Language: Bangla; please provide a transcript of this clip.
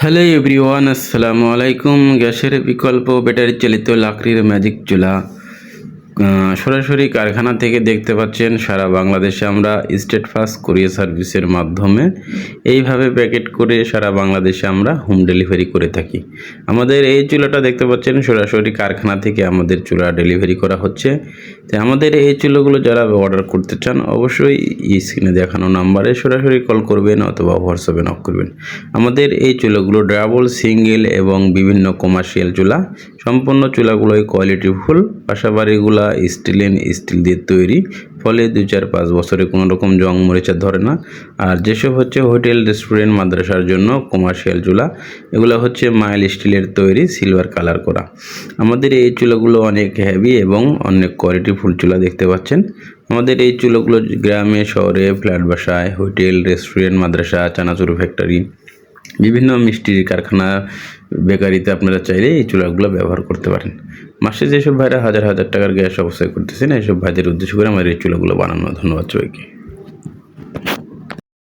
হ্যালো এভরিওয়ান আসসালামু আলাইকুম। গ্যাসের বিকল্প ব্যাটারি চালিত লাকড়ির ম্যাজিক চুলা। সরাসরি কারখানা থেকে দেখতে পাচ্ছেন, সারা বাংলাদেশে আমরা স্টেট ফাস্ট কোরিয়ার সার্ভিসের মাধ্যমে এইভাবে প্যাকেট করে সারা বাংলাদেশে আমরা হোম ডেলিভারি করে থাকি। আমাদের এই চুলাটা দেখতে পাচ্ছেন, সরাসরি কারখানা থেকে আমাদের চুলা ডেলিভারি করা হচ্ছে। তো আমাদের এই চুলোগুলো যারা অর্ডার করতে চান, অবশ্যই স্ক্রিনে দেখানো নাম্বারে সরাসরি কল করবেন অথবা হোয়াটসঅ্যাপে নক করবেন। আমাদের এই চুলাগুলো ডাবল সিঙ্গেল এবং বিভিন্ন কমার্শিয়াল চুলা। সম্পূর্ণ চুলাগুলোই কোয়ালিটিফুল বাসাবাড়িগুলা স্টিলেন, স্টিল দিয়ে তৈরি। ফলে দুই চার পাঁচ বছরে কোনো রকম জং মরিচা ধরে না। আর যেসব হচ্ছে হোটেল, রেস্টুরেন্ট, মাদ্রাসার জন্য কমার্শিয়াল চুলা, এগুলো হচ্ছে মাইল স্টিলের তৈরি সিলভার কালার করা। আমাদের এই চুলাগুলো অনেক হেভি এবং অনেক কোয়ালিটিফুল চুলা দেখতে পাচ্ছেন। আমাদের এই চুলাগুলো গ্রামে, শহরে, ফ্ল্যাট বাসায়, হোটেল, রেস্টুরেন্ট, মাদ্রাসা, চানাচুর ফ্যাক্টরি বিভিন্ন মিষ্টির কারখানা, বেকারিতে আপনারা চাইলে এই চুলাগুলো ব্যবহার করতে পারেন। মাসে যেসব ভাইরা হাজার হাজার টাকার গ্যাস অবস্থায় করতেছেন এইসব ভাইদের উদ্দেশ্য করে আমার এই চুলাগুলো বানানো। ধন্যবাদ সবাইকে।